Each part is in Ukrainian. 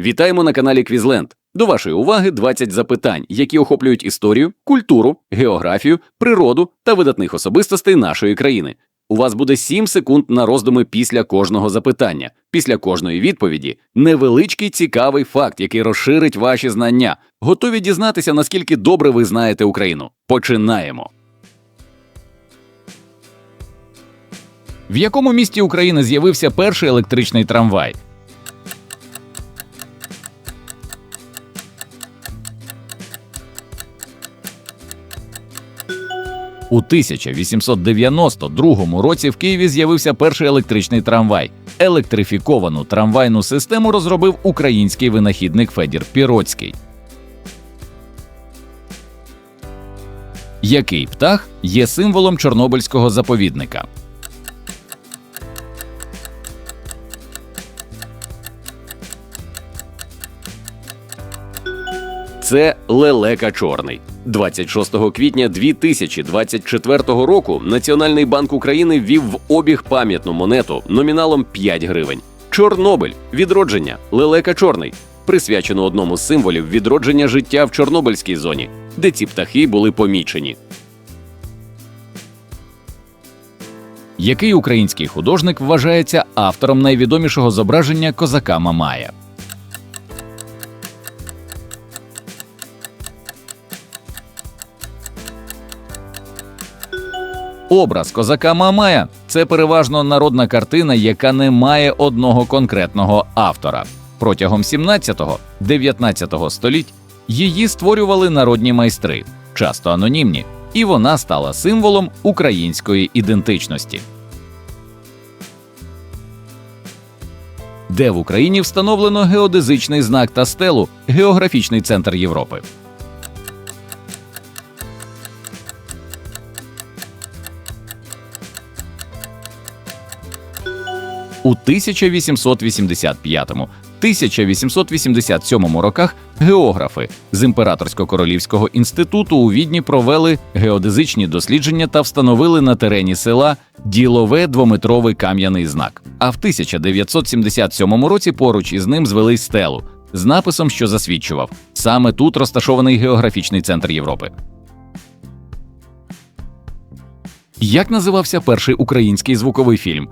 Вітаємо на каналі Квізленд. До вашої уваги 20 запитань, які охоплюють історію, культуру, географію, природу та видатних особистостей нашої країни. У вас буде 7 секунд на роздуми після кожного запитання. Після кожної відповіді невеличкий цікавий факт, який розширить ваші знання. Готові дізнатися, наскільки добре ви знаєте Україну. Починаємо. В якому місті України з'явився перший електричний трамвай? У 1892 році в Києві з'явився перший електричний трамвай. Електрифіковану трамвайну систему розробив український винахідник Федір Піроцький. Який птах є символом Чорнобильського заповідника? Це лелека чорний. 26 квітня 2024 року Національний банк України ввів в обіг пам'ятну монету номіналом 5 гривень. Чорнобиль відродження лелека чорний, присвячено одному з символів відродження життя в Чорнобильській зоні, де ці птахи були помічені. Який український художник вважається автором найвідомішого зображення козака Мамая? Образ козака Мамая це переважно народна картина, яка не має одного конкретного автора. Протягом 17-19 століть її створювали народні майстри, часто анонімні, і вона стала символом української ідентичності. Де в Україні встановлено геодезичний знак та стелу географічний центр Європи. У 1885-1887 роках географи з імператорсько-королівського інституту у Відні провели геодезичні дослідження та встановили на терені села ділове двометровий кам'яний знак. А в 1977 році поруч із ним звели стелу з написом, що засвідчував саме тут розташований географічний центр Європи. Як називався перший український звуковий фільм?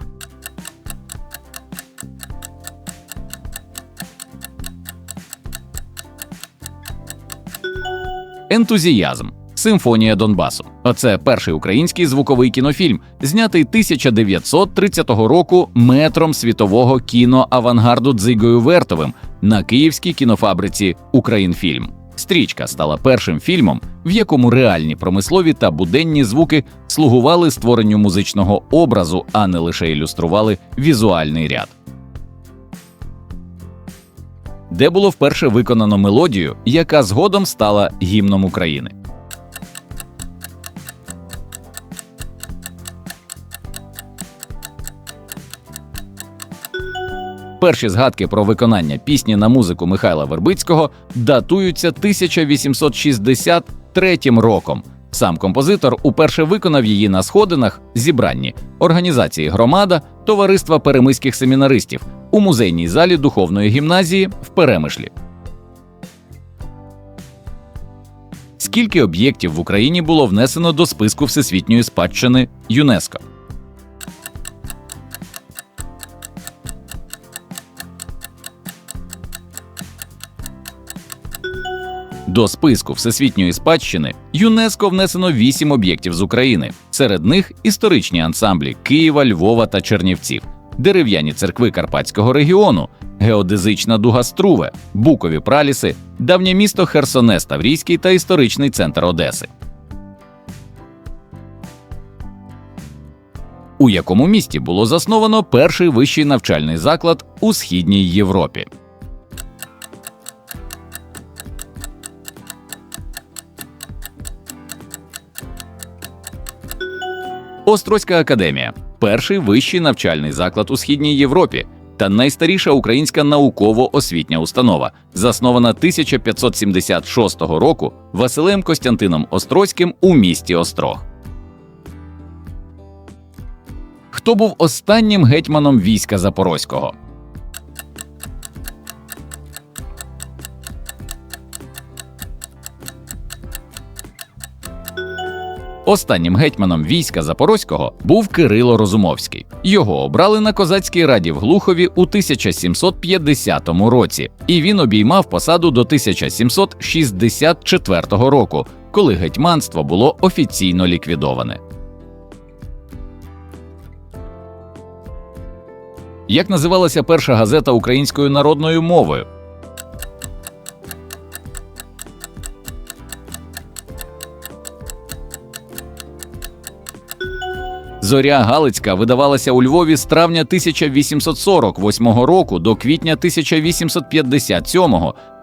Ентузіазм. Симфонія Донбасу. Оце перший український звуковий кінофільм, знятий 1930 року метром світового кіноавангарду Дзигою Вертовим на київській кінофабриці Українфільм. Стрічка стала першим фільмом, в якому реальні промислові та буденні звуки слугували створенню музичного образу, а не лише ілюстрували візуальний ряд. Де було вперше виконано мелодію, яка згодом стала гімном України. Перші згадки про виконання пісні на музику Михайла Вербицького датуються 1863 роком. Сам композитор уперше виконав її на сходинах зібранні організації Громада Товариства перемиських семінаристів у музейній залі духовної гімназії в Перемишлі. Скільки об'єктів в Україні було внесено до списку всесвітньої спадщини ЮНЕСКО? До списку всесвітньої спадщини ЮНЕСКО внесено вісім об'єктів з України. Серед них історичні ансамблі Києва, Львова та Чернівців, дерев'яні церкви Карпатського регіону, геодезична дуга Струве, Букові праліси, давнє місто Херсонес Таврійський та історичний центр Одеси. У якому місті було засновано перший вищий навчальний заклад у східній Європі? Острозька академія перший вищий навчальний заклад у східній Європі та найстаріша українська науково-освітня установа, заснована 1576 року Василем Костянтином Острозьким у місті Острог. Хто був останнім гетьманом війська Запорозького? Останнім гетьманом війська Запорозького був Кирило Розумовський. Його обрали на козацькій раді в Глухові у 1750 році, і він обіймав посаду до 1764 року, коли гетьманство було офіційно ліквідоване. Як називалася перша газета українською народною мовою? Зоря Галицька видавалася у Львові з травня 1848 року до квітня 1857.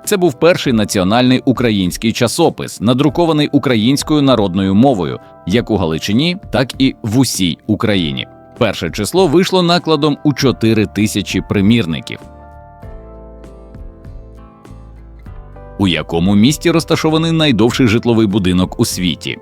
Це був перший національний український часопис, надрукований українською народною мовою, як у Галичині, так і в усій Україні. Перше число вийшло накладом у 4 тисячі примірників. У якому місті розташований найдовший житловий будинок у світі?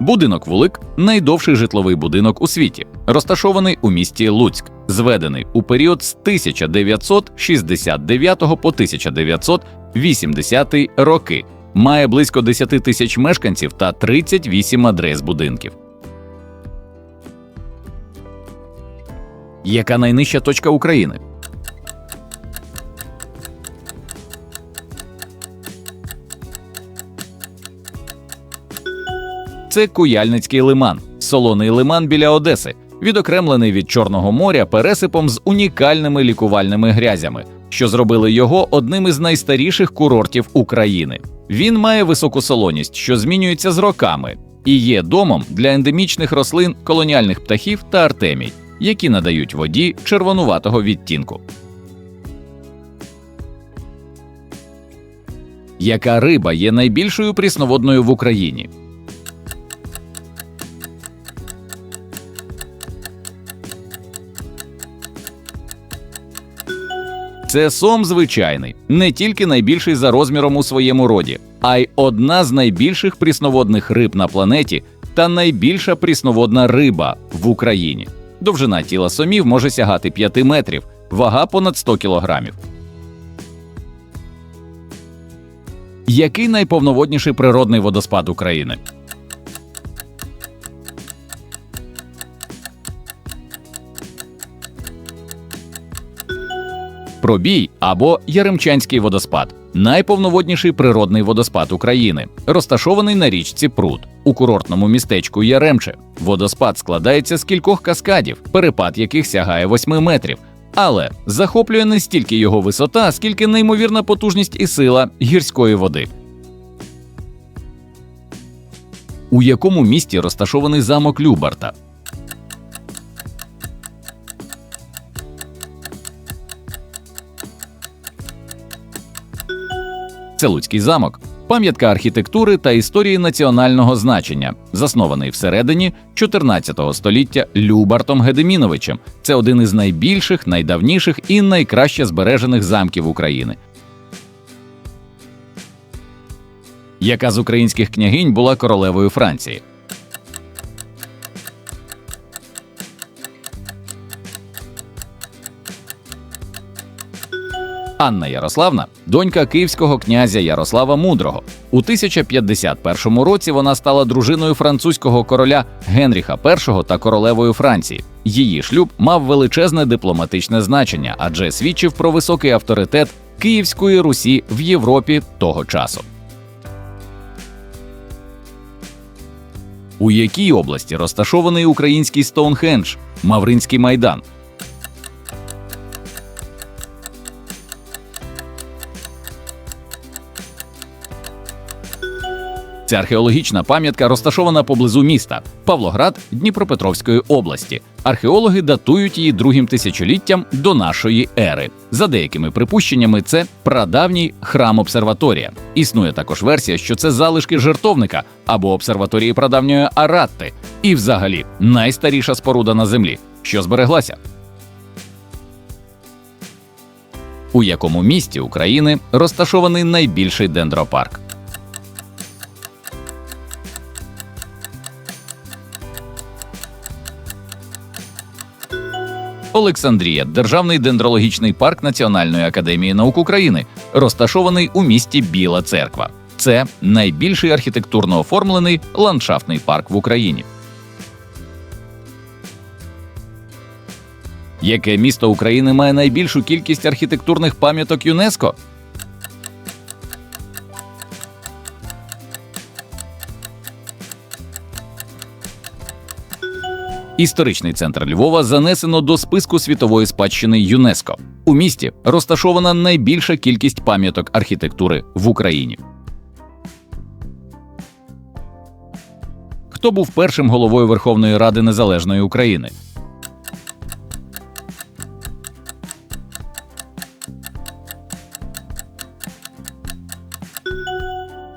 Будинок Вулик найдовший житловий будинок у світі, розташований у місті Луцьк, зведений у період з 1969 по 1980 роки. Має близько 10 тисяч мешканців та 38 адрес будинків. Яка найнижча точка України? Це Куяльницький лиман, солоний лиман біля Одеси, відокремлений від Чорного моря пересипом з унікальними лікувальними грязями, що зробили його одним із найстаріших курортів України. Він має високу солоність, що змінюється з роками, і є домом для ендемічних рослин, колоніальних птахів та артемій, які надають воді червонуватого відтінку. Яка риба є найбільшою прісноводною в Україні? Це сом звичайний, не тільки найбільший за розміром у своєму роді, а й одна з найбільших прісноводних риб на планеті та найбільша прісноводна риба в Україні. Довжина тіла сомів може сягати 5 метрів, вага понад 100 кілограмів. Який найповноводніший природний водоспад України? Пробій або Яремчанський водоспад найповноводніший природний водоспад України, розташований на річці Прут у курортному містечку Яремче. Водоспад складається з кількох каскадів, перепад яких сягає 8 метрів. Але захоплює не стільки його висота, скільки неймовірна потужність і сила гірської води. У якому місті розташований замок Любарта? Це Луцький замок, пам'ятка архітектури та історії національного значення, заснований всередині 14 століття Любартом Гедеміновичем. Це один із найбільших, найдавніших і найкраще збережених замків України. Яка з українських княгинь була королевою Франції? Анна Ярославна, донька київського князя Ярослава Мудрого. У 1051 році вона стала дружиною французького короля Генріха І та королевою Франції. Її шлюб мав величезне дипломатичне значення, адже свідчив про високий авторитет Київської Русі в Європі того часу. У якій області розташований український Стоунхендж, Мавринський майдан? Ця археологічна пам'ятка розташована поблизу міста Павлоград Дніпропетровської області. Археологи датують її другим тисячоліттям до нашої ери. За деякими припущеннями, це прадавній храм обсерваторія. Існує також версія, що це залишки жертовника або обсерваторії прадавньої Аратти, і, взагалі, найстаріша споруда на землі, що збереглася. У якому місті України розташований найбільший дендропарк? Олександрія, Державний дендрологічний парк Національної академії наук України, розташований у місті Біла Церква. Це найбільший архітектурно оформлений ландшафтний парк в Україні. Яке місто України має найбільшу кількість архітектурних пам'яток ЮНЕСКО? Історичний центр Львова занесено до списку світової спадщини ЮНЕСКО. У місті розташована найбільша кількість пам'яток архітектури в Україні. Хто був першим головою Верховної Ради Незалежної України?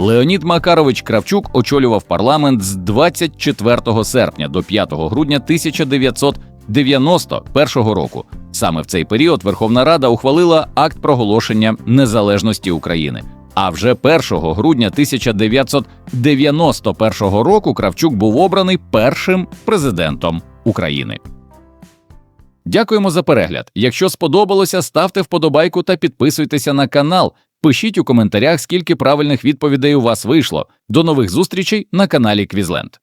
Леонід Макарович Кравчук очолював парламент з 24 серпня до 5 грудня 1991 року. Саме в цей період Верховна Рада ухвалила акт проголошення незалежності України. А вже 1 грудня 1991 року Кравчук був обраний першим президентом України. Дякуємо за перегляд. Якщо сподобалося, ставте вподобайку та підписуйтеся на канал. Пишіть у коментарях, скільки правильних відповідей у вас вийшло. До нових зустрічей на каналі Квізленд.